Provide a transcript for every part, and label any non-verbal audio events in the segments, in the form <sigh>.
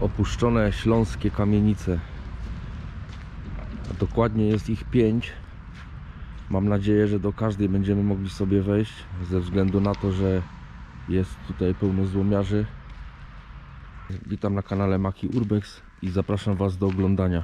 opuszczone śląskie kamienice. A dokładnie jest ich pięć. Mam nadzieję, że do każdej będziemy mogli sobie wejść, ze względu na to, że jest tutaj pełno złomiarzy. Witam na kanale Maki Urbex i zapraszam Was do oglądania.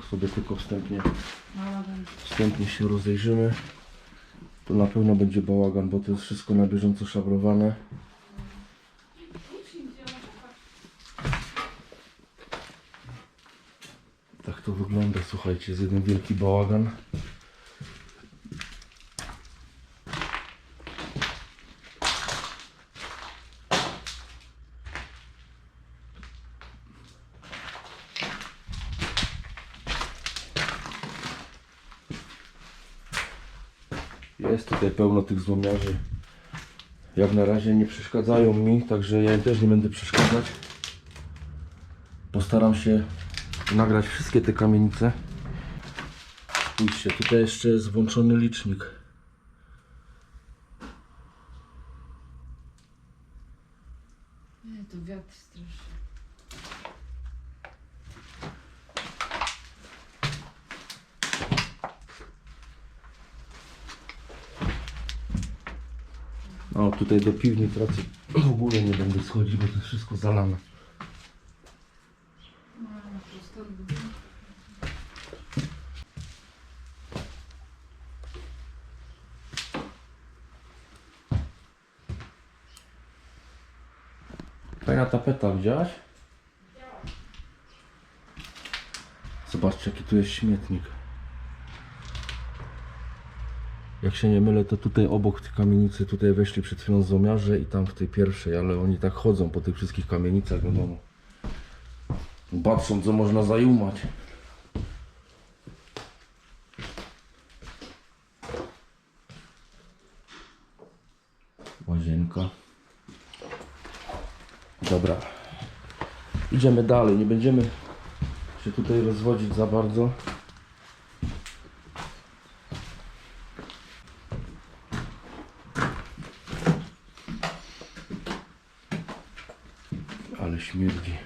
Tak sobie tylko wstępnie, wstępnie się rozejrzymy. To na pewno będzie bałagan, bo to jest wszystko na bieżąco szabrowane. Tak to wygląda, słuchajcie, jest jeden wielki bałagan. Jest tutaj pełno tych złomiarzy. Jak na razie nie przeszkadzają mi, także ja też nie będę przeszkadzać. Postaram się nagrać wszystkie te kamienice. Spójrzcie, tutaj jeszcze jest włączony licznik. Nie, to wiatr straszny. No tutaj do piwni pracy w ogóle nie będę schodzić, bo to jest wszystko zalane. Fajna tapeta, widziałaś? Zobaczcie jaki tu jest śmietnik. Jak się nie mylę, to tutaj obok tej kamienicy, tutaj weszli przed chwilą złomiarze i tam w tej pierwszej, ale oni tak chodzą po tych wszystkich kamienicach, wiadomo. Patrzą co można zajumać. Łazienka. Dobra. Idziemy dalej, nie będziemy się tutaj rozwodzić za bardzo. Ale śmierdzi.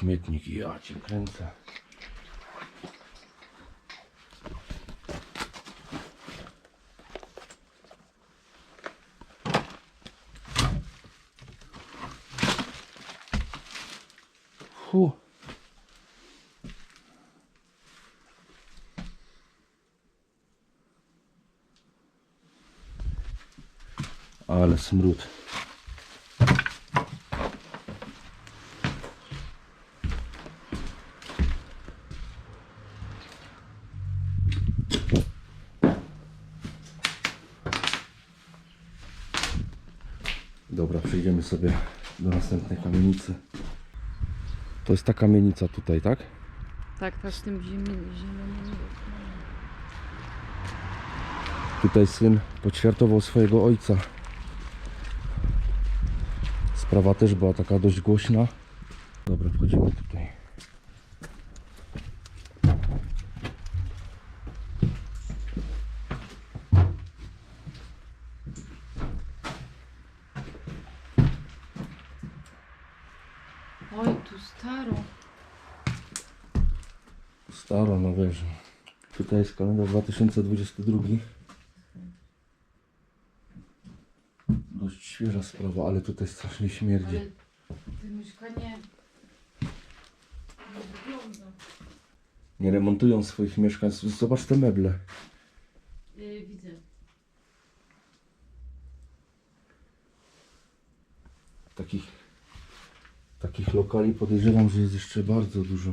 Śmietnik, ja cię kręcę. Fu. Ale smród. Dobra, przejdziemy sobie do następnej kamienicy. To jest ta kamienica tutaj, tak? Tak, tak, z tym zielonym. Tutaj syn poćwiartował swojego ojca. Sprawa też była taka dość głośna. Dobra, wchodzimy Staro no na wieży. Tutaj jest kalendarz 2022. Dość świeża sprawa, ale tutaj strasznie śmierdzi. Ale to mieszkanie nie wygląda. Nie remontują swoich mieszkań. Zobacz te meble. Yy, widzę. Takich, takich lokali podejrzewam, że jest jeszcze bardzo dużo.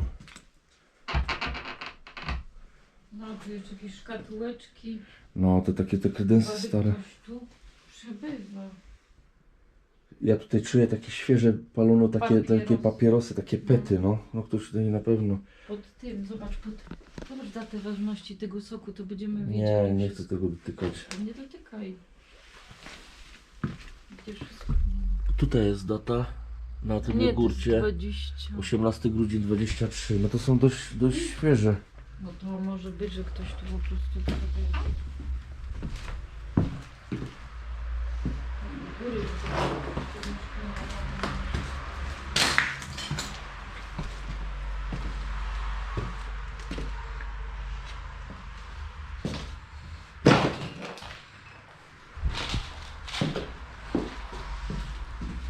Tu jeszcze jakieś szkatułeczki. No, te takie te kredensy Wady stare. Ktoś tu przebywa. Ja tutaj czuję takie świeże palono, takie, takie papierosy, takie pety, no. No ktoś tutaj na pewno. Pod tym, zobacz, pod... Zobacz datę ważności tego soku, to będziemy wiedzieć. Nie, nie chcę wszystko. tego dotykać. Nie dotykaj. Gdzie wszystko? Tutaj jest data na tym Nie, to jest górcie. 20. 18 grudzień 23. No to są dość, dość świeże. No to może być, że ktoś tu po prostu przebywa. Góry.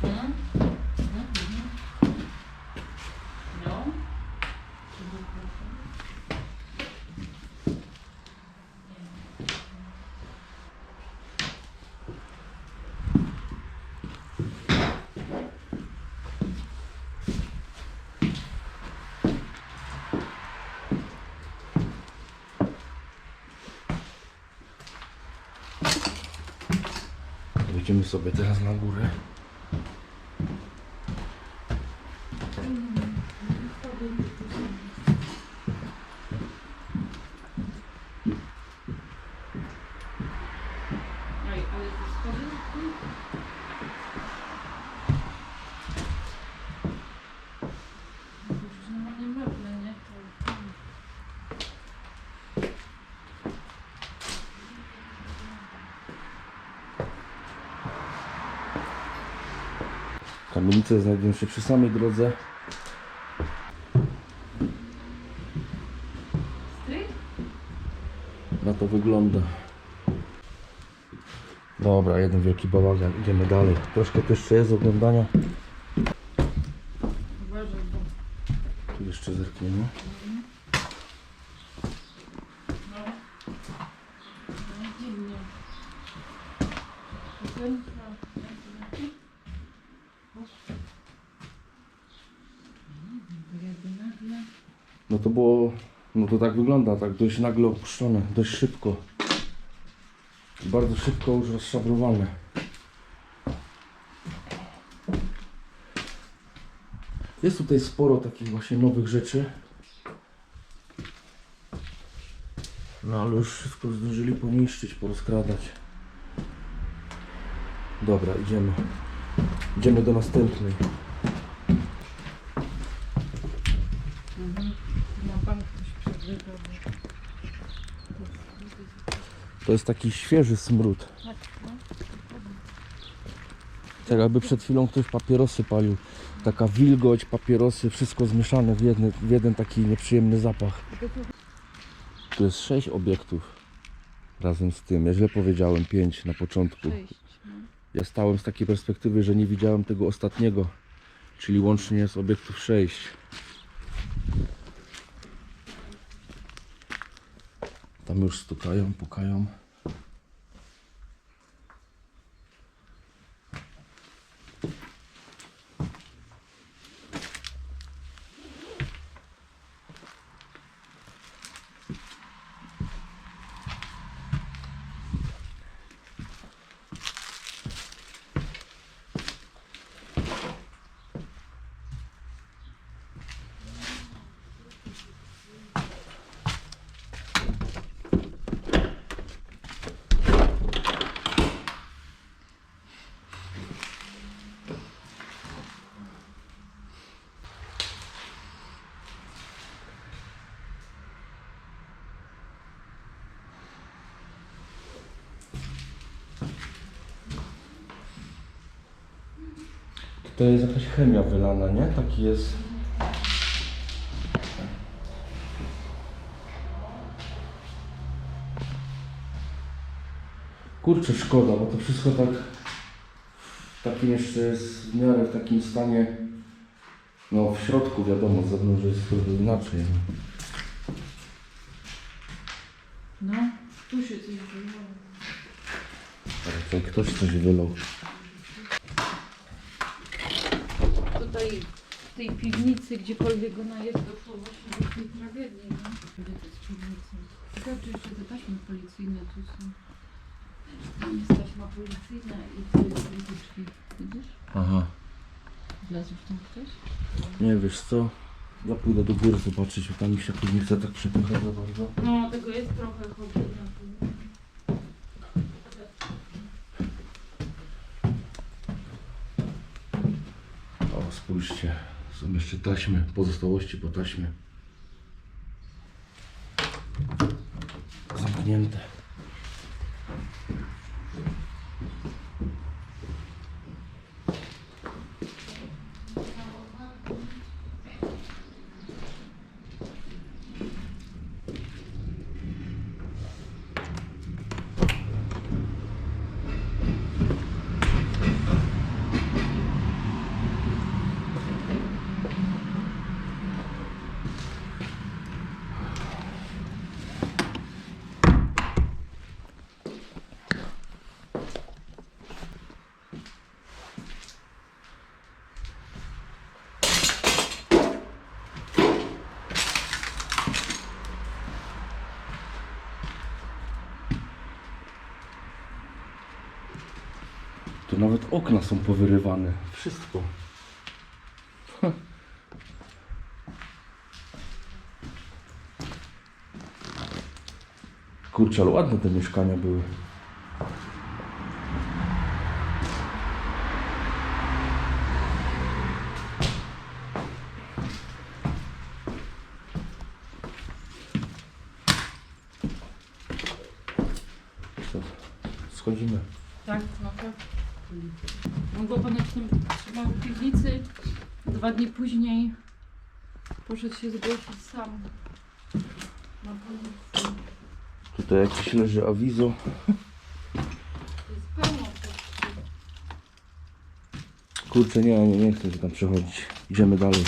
Mhm. Mhm. No. Wejdziemy sobie teraz na górę. Ej, ale to schody tu? To już normalnie meble, nie? To... Kamienice znajdują się przy samej drodze. Na to wygląda. Dobra, jeden wielki bałagan. Idziemy dalej. Troszkę tu jeszcze jest oglądania. Tu jeszcze zerkniemy. No. No, dziwnie. To ten... no, ten- Jakby nagle... No to było, no to tak wygląda, tak dość nagle opuszczone, dość szybko. Bardzo szybko już rozszabrowane. Jest tutaj sporo takich właśnie nowych rzeczy. No ale już wszystko zdążyli poniszczyć, porozkradać. Dobra, idziemy. Idziemy do następnej. Mhm. Na bank ktoś przebywa, bo... To jest taki świeży smród. Tak, jakby przed chwilą ktoś papierosy palił. Taka wilgoć, papierosy, wszystko zmieszane w, jedny, w jeden taki nieprzyjemny zapach. Tu jest sześć obiektów razem z tym. Ja źle powiedziałem pięć na początku. No. Ja stałem z takiej perspektywy, że nie widziałem tego ostatniego. Czyli łącznie jest obiektów sześć. Tam już stukają, pukają. To jest jakaś chemia wylana, nie? Taki jest. Kurczę, szkoda, bo to wszystko tak w takim jeszcze jest w miarę w takim stanie. No w środku wiadomo, z zewnątrz jest trochę inaczej. No, tu się coś wylało. Ktoś coś wylał. tej piwnicy, gdziekolwiek ona jest, doszło właśnie do tej tragedii, no. Gdzie to jest piwnica? Ciekawe, czy jeszcze te taśmy policyjne tu są. Tam jest taśma policyjna i tu jest drzwi. Widzisz? Aha. Wlazł w tam ktoś? Nie wiesz co? Ja pójdę do góry zobaczyć, bo tam mi się tu nie chce tak przepychać za bardzo. No, tego jest trochę chodzenia. O, spójrzcie. Jeszcze taśmy, pozostałości po taśmie. Zamknięte. Tu nawet okna są powyrywane. Wszystko. Kurczę, ale ładne te mieszkania były. Co? Schodzimy. Tak, no tak. On go ponoć tam trzymał w piwnicy. Dwa dni później poszedł się zgłosić sam. Na policję. Tutaj jakieś leży awizo. To jest pełno. Kurczę, nie, nie, nie chcę się tam przechodzić. Idziemy dalej.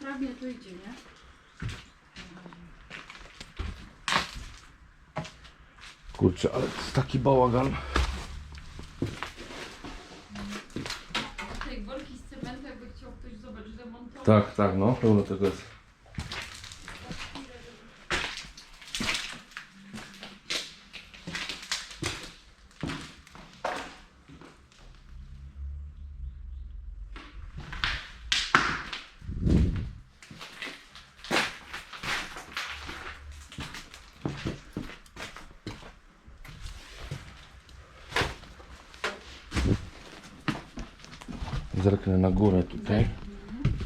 Sprawnie to idzie, nie? Kurczę, ale to jest taki bałagan. Tej worki z cementu, jakby chciał ktoś zobaczyć, zamontować. Tak, tak, no, pełno tego jest. Zerknę na górę tutaj.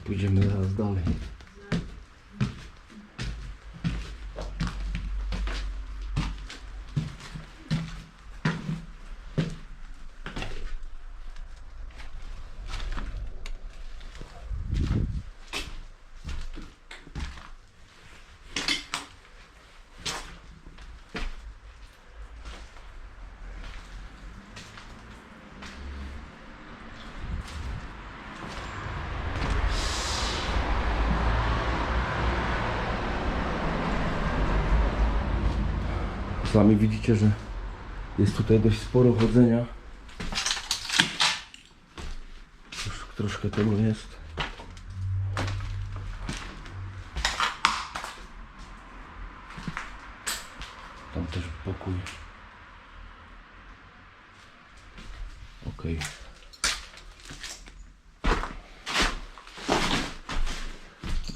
Pójdziemy zaraz dalej. Sami widzicie, że jest tutaj dość sporo chodzenia. Już troszkę tego jest. Tam też pokój. Okej.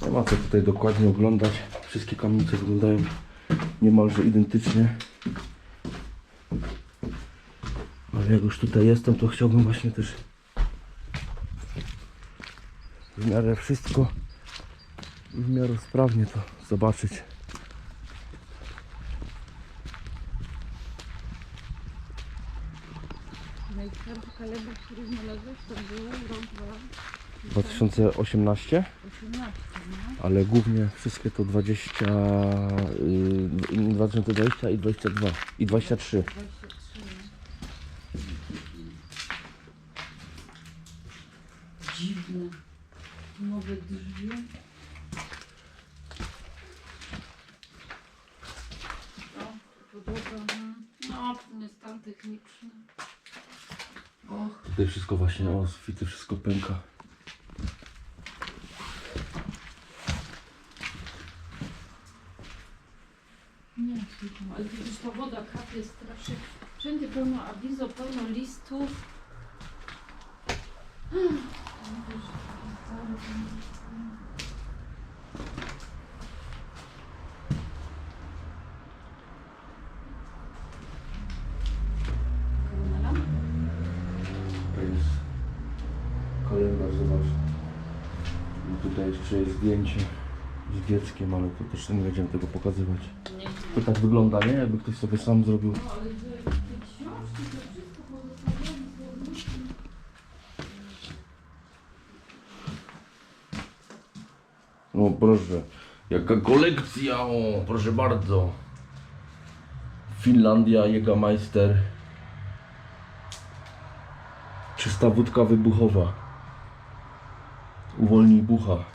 Nie ma co tutaj dokładnie oglądać. Wszystkie kamienice wyglądają niemalże identycznie. Ale jak już tutaj jestem, to chciałbym właśnie też w miarę wszystko w miarę sprawnie to zobaczyć. Najstarszy kalendar, który znalazłeś, to było rok, dwa. 2018, 18, no. ale głównie wszystkie to 20, yy, 2020 i 22 i 23. 23. Dziwne. Nowe drzwi. O, podłoga. mhm. No, nie stan techniczny. Och, Tutaj wszystko właśnie, o, sufity, wszystko pęka. nie, słucham, ale przecież ta woda kapie strasznie. Wszędzie pełno awizo, pełno listów. Mówię, że taki cały ten- Kamerala? To jest kalendarz, zobacz. I tutaj jeszcze jest zdjęcie z dzieckiem, ale to też nie będziemy tego pokazywać. To tak wygląda, nie? Jakby ktoś sobie sam zrobił. No ale że te książki, to wszystko pozostawione słowniki. O proszę, jaka kolekcja, o proszę bardzo. Finlandia, Jägermeister. Czysta wódka wybuchowa. Uwolnij bucha.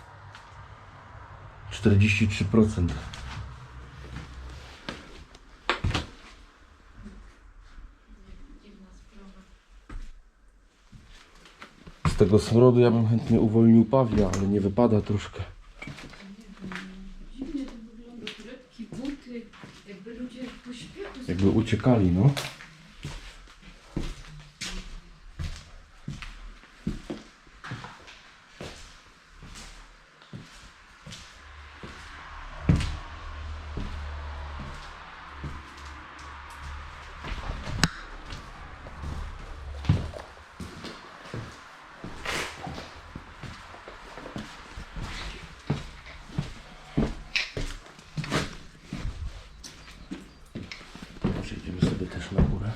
43%. Dziwna sprawa. Z tego smrodu ja bym chętnie uwolnił pawia, ale nie wypada troszkę. Dziwnie to wygląda. Torebki, buty, jakby ludzie po śpiechu Jakby uciekali, no. Przejdziemy sobie też na górę.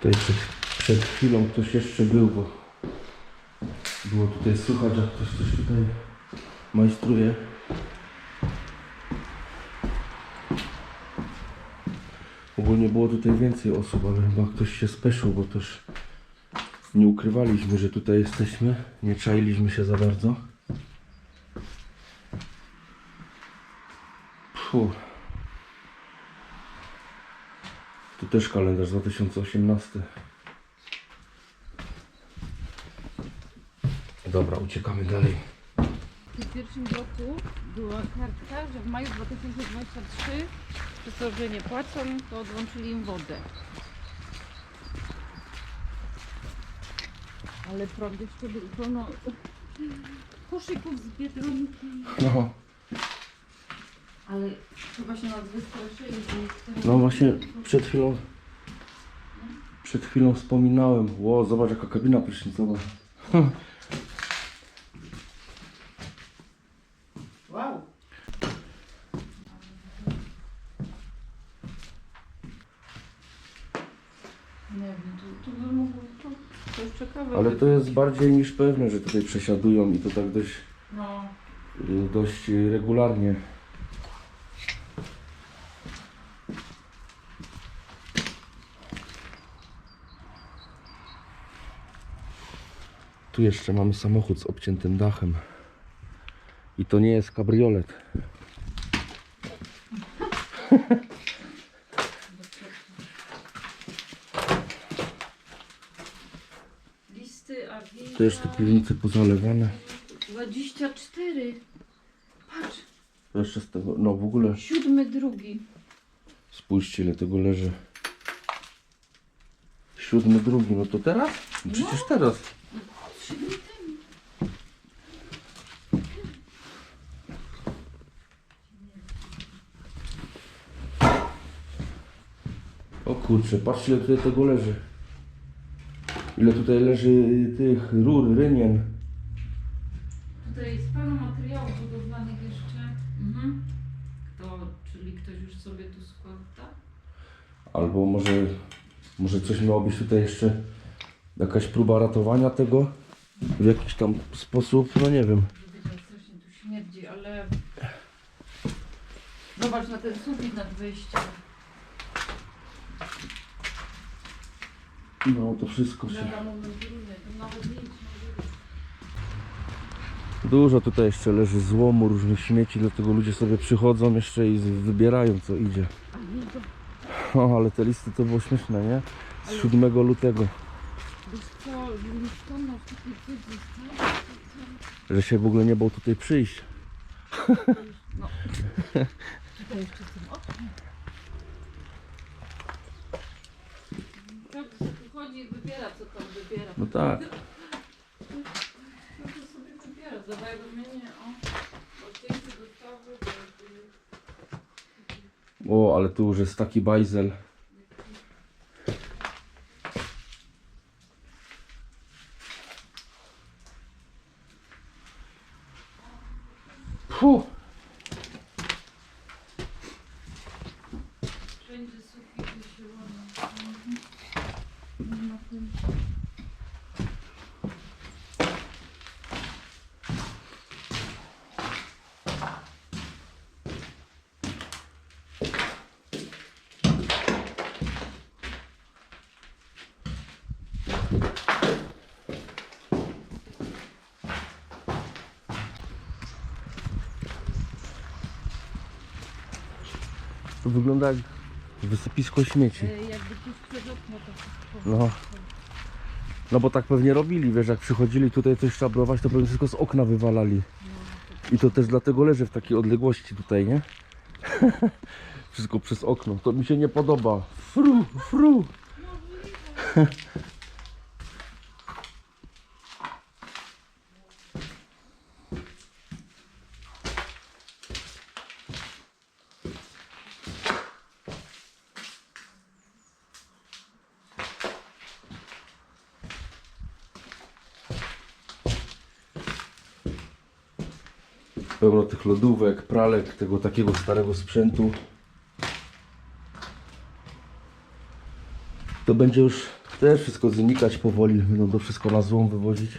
Tutaj przed, przed chwilą ktoś jeszcze był, bo było tutaj słychać, że ktoś coś tutaj majstruje. Ogólnie było tutaj więcej osób, ale chyba ktoś się speszył, bo też nie ukrywaliśmy, że tutaj jesteśmy. Nie czailiśmy się za bardzo. Puh. Tu też kalendarz 2018. Dobra, uciekamy dalej. W pierwszym bloku była kartka, że w maju 2023 przez to, że nie płacą, to odłączyli im wodę. Ale prąd jeszcze był pełno <laughs> koszyków z Biedronki. No, Ale chyba się nas wystraszyli. no właśnie przed chwilą przed chwilą wspominałem. Ło, zobacz jaka kabina prysznicowa. <laughs> Wow. Nie wiem, tu, tu by mogło... To, to jest ciekawe. Ale to jest bardziej niż pewne, że tutaj przesiadują i to tak dość, No. y, dość regularnie. Tu jeszcze mamy samochód z obciętym dachem. I to nie jest kabriolet. Listy, awiza... To jeszcze piwnice pozalewane. 24. Patrz, jeszcze z tego, no w ogóle siódmy drugi. spójrzcie ile tego leży. Siódmy, drugi, no to teraz? No Przecież teraz. O kurczę, patrzcie ile tutaj tego leży. Ile tutaj leży tych rur, rynien. Tutaj jest pełno materiałów budowlanych jeszcze. Mhm. Kto, czyli ktoś już sobie tu składa? Albo może, może coś miało być tutaj jeszcze, jakaś próba ratowania tego w jakiś tam sposób, no nie wiem. Strasznie tu śmierdzi, ale... Zobacz na ten sufit nad wejściem. No to wszystko się... Lada moment runy, to nawet nic nie było. Dużo tutaj jeszcze leży złomu, różnych śmieci, dlatego ludzie sobie przychodzą jeszcze i z- wybierają co idzie. O, ale te listy to było śmieszne, nie? Z 7 lutego, Wiesz co, że się w ogóle nie bał tutaj przyjść. No. Jeszcze tym. Tak, i wybiera, co tam wybiera. No tak. No to sobie wybiera, o, O, ale tu już jest taki bajzel. Puh. wszędzie sufity łamią. Mhm. Na wygląda jak wysypisko śmieci. E, Jakby tu przez okno to wszystko. No. No bo tak pewnie robili, wiesz, jak przychodzili tutaj coś szabrować, to pewnie wszystko z okna wywalali. I to też dlatego leży w takiej odległości tutaj, nie? <laughs> wszystko przez okno. To mi się nie podoba. Fru, fru. <laughs> Pełno tych lodówek, pralek, tego takiego starego sprzętu. To będzie już też wszystko znikać powoli, będą to wszystko na złom wywozić.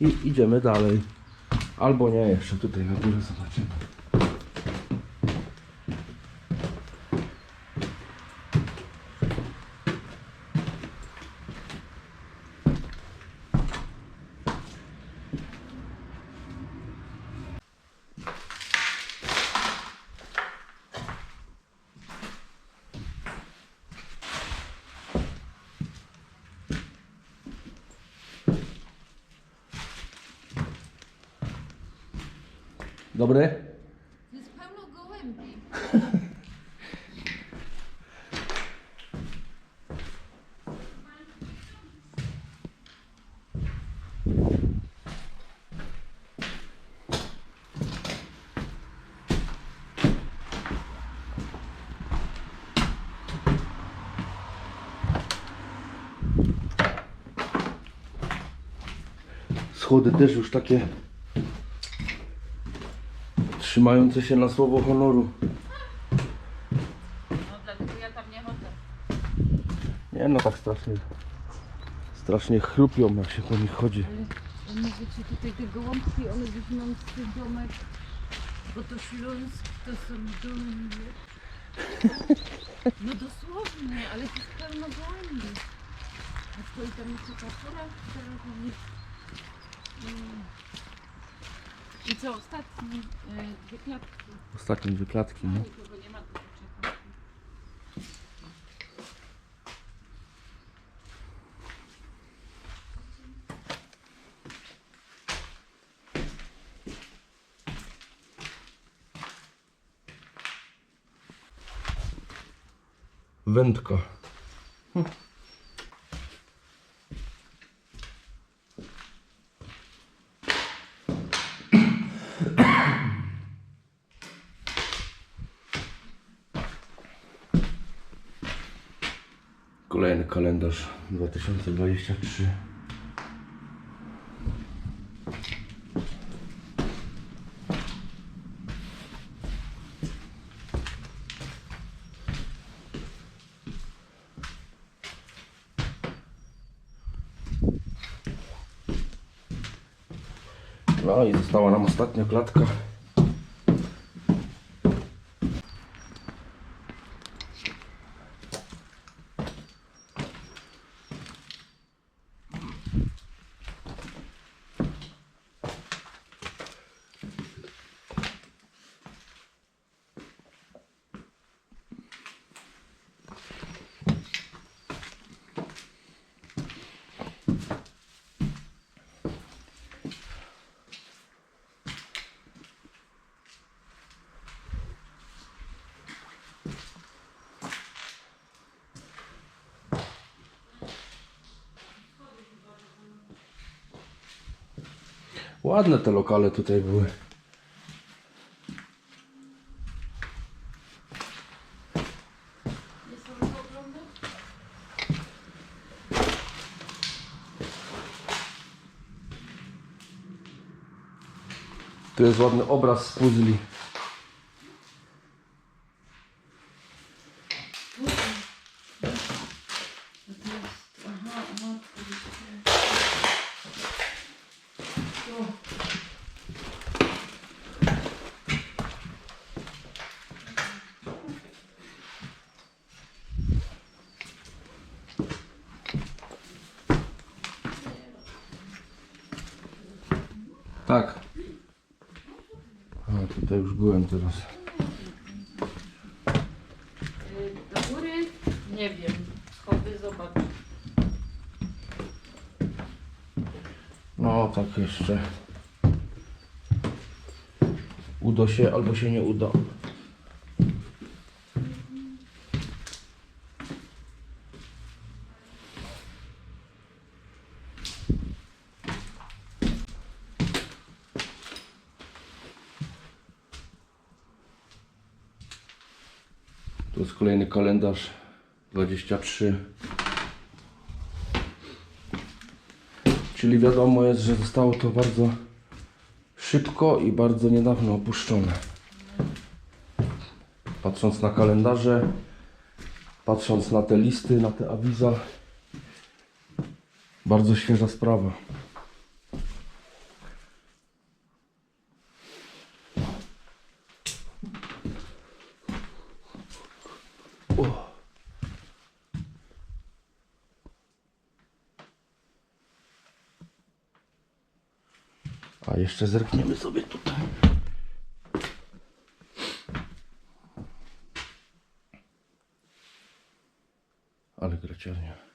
I idziemy dalej. Albo nie, jeszcze tutaj na górze zobaczymy. Dobre? Jest pełno gołębi. Schody też już takie trzymające się na słowo honoru. No dlatego ja tam nie chodzę. Nie no tak strasznie strasznie chrupią jak się po nich chodzi. Ale mówię ci tutaj te gołąbki, one wyziną z tych domek, bo to Śląsk to są domy. No dosłownie, ale to jest pełno gołębi. A stoi tam jeszcze kapura, która robi... Mm. I co ostatni? E, dwie klatki. Ostatnie dwie klatki, no. Nikogo nie ma, to poczekam. Wędka. Kolejny kalendarz 2023. No i została nam ostatnia klatka. Ładne te lokale tutaj były. Tu jest ładny obraz z puzli. A to jest... Aha, aha, oczywiście. O. Tak. A tutaj już byłem teraz. Do góry? Nie wiem. Schody zobacz. No tak jeszcze. Uda się albo się nie uda. To jest kolejny kalendarz 23 Czyli wiadomo jest, że zostało to bardzo szybko i bardzo niedawno opuszczone. Patrząc na kalendarze, patrząc na te listy, na te awiza, bardzo świeża sprawa. Jeszcze zerkniemy sobie tutaj. Ale graciarnia.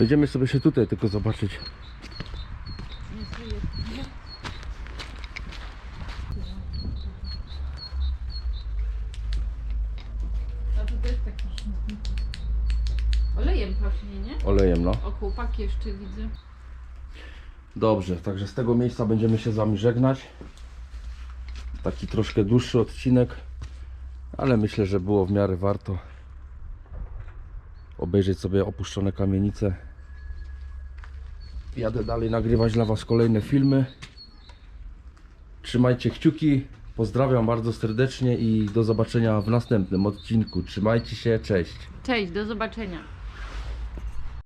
Wejdziemy sobie się tutaj tylko zobaczyć. Nie żyje. A to też taki śmietnik. Olejem pachnie, nie? Olejem, no. O chłopaki jeszcze widzę. Dobrze, także z tego miejsca będziemy się z Wami żegnać. Taki troszkę dłuższy odcinek, ale myślę, że było w miarę warto obejrzeć sobie opuszczone kamienice. Jadę dalej nagrywać dla Was kolejne filmy. Trzymajcie kciuki. Pozdrawiam bardzo serdecznie i do zobaczenia w następnym odcinku. Trzymajcie się, cześć. Cześć, do zobaczenia.